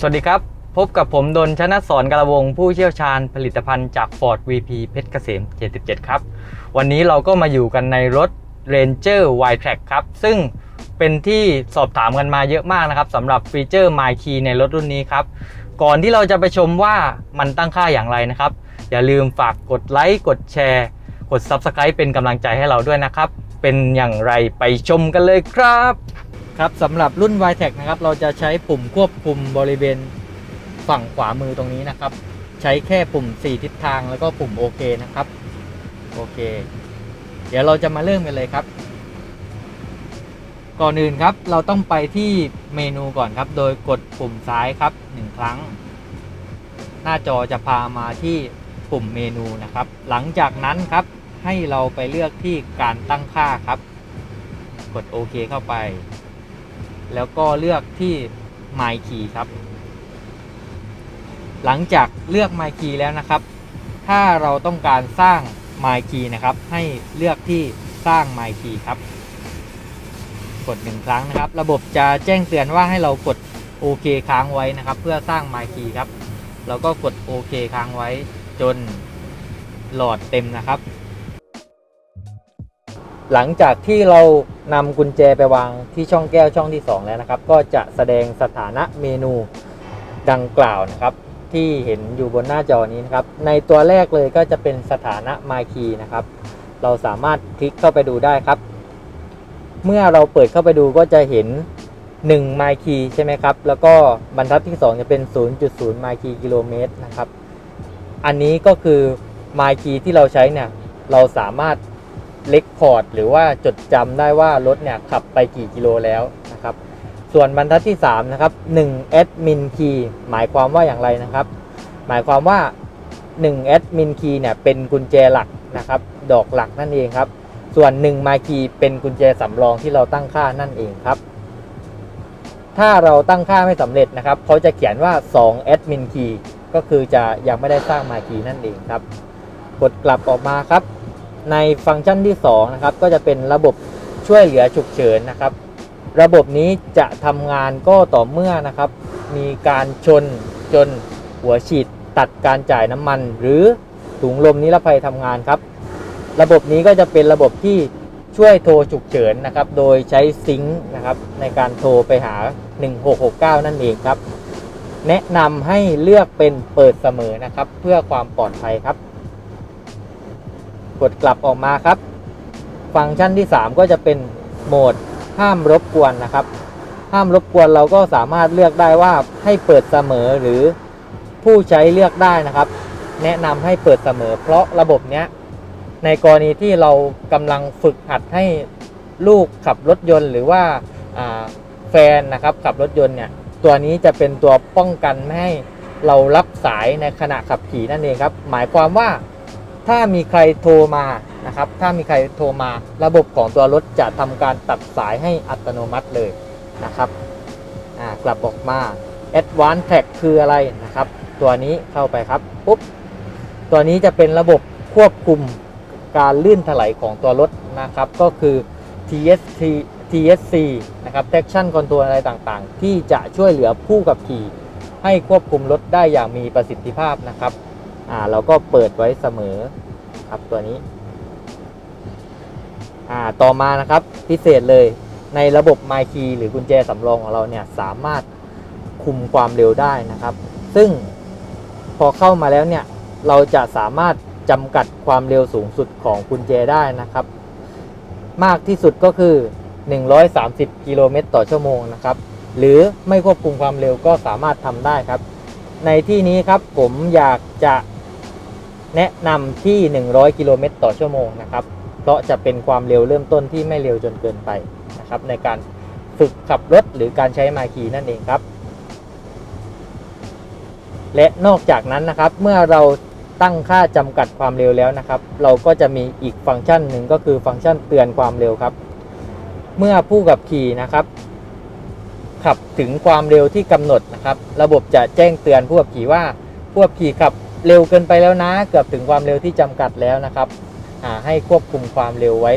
สวัสดีครับ พบกับผมดนชนะสอนกระวง ผู้เชี่ยวชาญผลิตภัณฑ์จาก Ford VP เพชรเกษม 77 ครับ วันนี้เราก็มาอยู่กันในรถ Ranger y t r a c ครับ ซึ่งเป็นที่สอบถามกันมาเยอะมากนะครับสำหรับฟีเจอร์ My Key ในรถรุ่นนี้ครับ ก่อนที่เราจะไปชมว่ามันตั้งค่าอย่างไรนะครับ อย่าลืมฝากกดไลค์กดแชร์ กด Subscribe เป็นกำลังใจให้เราด้วยนะครับ เป็นอย่างไรไปชมกันเลยครับ ครับสำหรับรุ่น y t e c นะครับเราจะใช้ปุ่มควบคุมบริเวณฝั่งขวามือตรงนี้นะครับ ใช้แค่ปุ่ม 4 ทิศทางแล้วก็ปุ่มโอเคนะครับโอเค เดี๋ยวเราจะมาเริ่มกันเลยครับ ก่อนอื่นครับเราต้องไปที่เมนูก่อนครับ โดยกดปุ่มซ้ายครับ 1 ครั้ง หน้าจอจะพามาที่ปุ่มเมนูนะครับ หลังจากนั้นครับให้เราไปเลือกที่การตั้งค่าครับ กดโอเคเข้าไป แล้วก็เลือกที่ My Key ครับ หลังจากเลือก My Key แล้วนะครับ ถ้าเราต้องการสร้าง My Key นะครับ ให้เลือกที่สร้าง My Key ครับ กดหนึ่งครั้งนะครับ ระบบจะแจ้งเตือนว่าให้เรากดโอเคค้างไว้นะครับ เพื่อสร้าง My Key ครับเราก็กดโอเคค้างไว้จนหลอดเต็มนะครับ หลังจากที่เรา นำกุญแจไปวางที่ช่องแก้วช่องที่ 2 แล้วนะครับ ก็จะแสดงสถานะเมนูดังกล่าวนะครับ ที่เห็นอยู่บนหน้าจอนี้นะครับ ในตัวแรกเลยก็จะเป็นสถานะ My Key นะครับ เราสามารถคลิกเข้าไปดูได้ครับ เมื่อเราเปิดเข้าไปดูก็จะเห็น 1 My Key ใช่ไหมครับ แล้วก็บรรทัดที่ 2 จะเป็น 0.0 My Key กิโลเมตรนะครับ อันนี้ก็คือ My Key ที่เราใช้เนี่ยเราสามารถ เล็กคอร์ดหรือว่าจดจำได้ว่ารถเนี่ยขับไปกี่กิโลแล้วนะครับ ส่วนบรรทัดที่3นะครับ1 admin key หมายความว่าอย่างไรนะครับ หมายความว่า1 admin key เนี่ยเป็นกุญแจหลักนะครับ ดอกหลักนั่นเองครับ ส่วน1 my key เป็นกุญแจสำรองที่เราตั้งค่านั่นเองครับ ถ้าเราตั้งค่าไม่สำเร็จนะครับเขาจะเขียนว่า2 admin key ก็คือจะยังไม่ได้สร้าง my key นั่นเองครับ กดกลับออกมาครับ ในฟังก์ชันที่2นะครับก็จะเป็นระบบช่วยเหลือฉุกเฉินนะครับ ระบบนี้จะทำงานก็ต่อเมื่อนะครับ มีการชนจนหัวฉีดตัดการจ่ายน้ำมัน หรือถุงลมนิรภัยทำงานครับ ระบบนี้ก็จะเป็นระบบที่ช่วยโทรฉุกเฉินนะครับ โดยใช้ซิงค์นะครับในการโทรไปหา 1669 นั่นเองครับ แนะนำให้เลือกเป็นเปิดเสมอนะครับ เพื่อความปลอดภัยครับ กดกลับออกมาครับ ฟังก์ชันที่ 3 ก็จะเป็นโหมดห้ามรบกวนนะครับ ห้ามรบกวนเราก็สามารถเลือกได้ว่าให้เปิดเสมอหรือผู้ใช้เลือกได้นะครับ แนะนำให้เปิดเสมอ เพราะระบบเนี้ยในกรณีที่เรากำลังฝึกหัดให้ลูกขับรถยนต์ หรือว่าาแฟนนะครับขับรถยนต์เนี่ยตัวนี้จะเป็นตัวป้องกันไม่ให้เรารับสายในขณะขับขี่นั่นเองครับ หมายความว่า ถ้ามีใครโทรมานะครับ ถ้ามีใครโทรมาระบบของตัวรถจะทำการตัดสายให้อัตโนมัติเลยนะครับกลับออกมา Advanced Tag คืออะไรนะครับ ตัวนี้เข้าไปครับปุ๊บตัวนี้จะเป็นระบบควบคุมการลื่นถลายของตัวรถนะครับ ก็คือ TST TSC นะครับ Traction Control อะไรต่างๆ ที่จะช่วยเหลือผู้ขับขี่ให้ควบคุมรถได้อย่างมีประสิทธิภาพนะครับ อ่าเราก็เปิดไว้เสมอครับตัวนี้อ่าต่อมานะครับพิเศษเลยในระบบ My Key หรือกุญแจสำรองของเราเนี่ยสามารถคุมความเร็วได้นะครับ ซึ่งพอเข้ามาแล้วเนี่ยเราจะสามารถจำกัดความเร็วสูงสุดของกุญแจได้นะครับ มากที่สุดก็คือ 130 กิโลเมตรต่อชั่วโมงนะครับ หรือไม่ควบคุมความเร็วก็สามารถทำได้ครับ ในที่นี้ครับผมอยากจะ แนะนำที่ 100 กิโลเมตรต่อชั่วโมงนะครับ เพราะจะเป็นความเร็วเริ่มต้นที่ไม่เร็วจนเกินไปนะครับในการฝึกขับรถหรือการใช้มาคีนั่นเองครับ และนอกจากนั้นนะครับ เมื่อเราตั้งค่าจำกัดความเร็วแล้วนะครับ เราก็จะมีอีกฟังก์ชันหนึ่งก็คือฟังก์ชันเตือนความเร็วครับ เมื่อผู้ขับขี่นะครับ ขับถึงความเร็วที่กำหนดนะครับ ระบบจะแจ้งเตือนผู้ขับขี่ว่าผู้ขับขี่ขับ เร็วเกินไปแล้วนะ เกือบถึงความเร็วที่จำกัดแล้วนะครับอ่าให้ควบคุมความเร็วไว้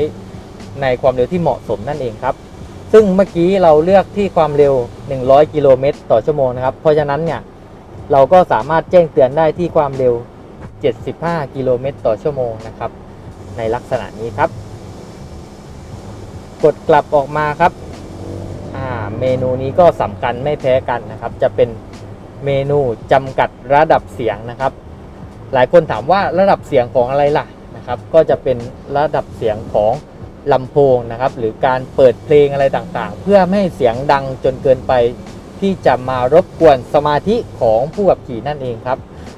ในความเร็วที่เหมาะสมนั่นเองครับ ซึ่งเมื่อกี้เราเลือกที่ความเร็ว 100 กิโลเมตรต่อชั่วโมงนะครับ เพราะฉะนั้นเนี่ยเราก็สามารถแจ้งเตือนได้ที่ความเร็ว 75 กิโลเมตรต่อชั่วโมงนะครับ ในลักษณะนี้ครับ กดกลับออกมาครับเมนูนี้ก็สำคัญไม่แพ้กันนะครับ จะเป็นเมนูจำกัดระดับเสียงนะครับ หลายคนถามว่าระดับเสียงของอะไรล่ะนะครับ ก็จะเป็นระดับเสียงของลำโพงนะครับ หรือการเปิดเพลงอะไรต่างๆ เพื่อไม่ให้เสียงดังจนเกินไป ที่จะมารบกวนสมาธิของผู้ขับขี่นั่นเองครับ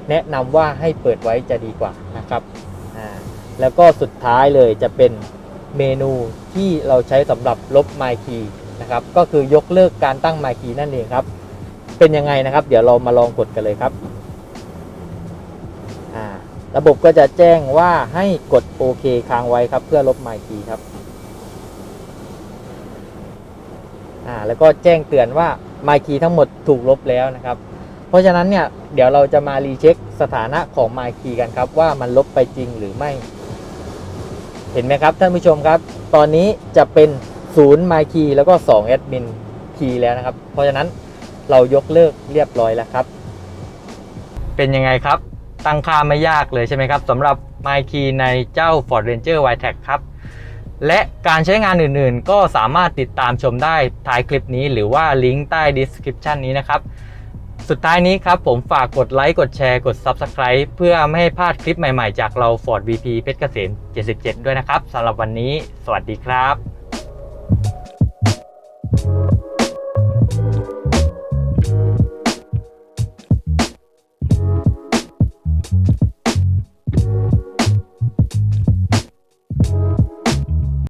แนะนำว่าให้เปิดไว้จะดีกว่านะครับแล้วก็สุดท้ายเลยจะเป็นเมนูที่เราใช้สำหรับลบไมค์คีนะครับ ก็คือยกเลิกการตั้งไมค์คีนั่นเองครับ เป็นยังไงนะครับ เดี๋ยวเรามาลองกดกันเลยครับ ระบบก็จะแจ้งว่าให้กดโอเคค้างไว้ครับ เพื่อลบไมค์คีย์ครับอ่าแล้วก็แจ้งเตือนว่าไมค์คีย์ทั้งหมดถูกลบแล้วนะครับ เพราะฉะนั้นเนี่ยเดี๋ยวเราจะมารีเช็คสถานะของ My Key กันครับ ว่ามันลบไปจริงหรือไม่ เห็นไหมครับท่านผู้ชมครับ ตอนนี้จะเป็น0 My Key แล้วก็2 Admin Key แล้วนะครับ เพราะฉะนั้นเรายกเลิกเรียบร้อยแล้วครับ เป็นยังไงครับ ตั้งค่าไม่ยากเลยใช่ไหมครับสำหรับ My Key ในเจ้า Ford Ranger w i t e c ครับ และการใช้งานอื่นๆ ก็สามารถติดตามชมได้ท้ายคลิปนี้หรือว่าลิงก์ใต้ description นี้นะครับ สุดท้ายนี้ครับผมฝากกดไลค์กดแชร์กด Subscribe เพื่อไม่ให้พลาดคลิปใหม่ๆ จากเรา Ford VP เพชรเกษม77 ด้วยนะครับสำหรับวันนี้ สวัสดีครับ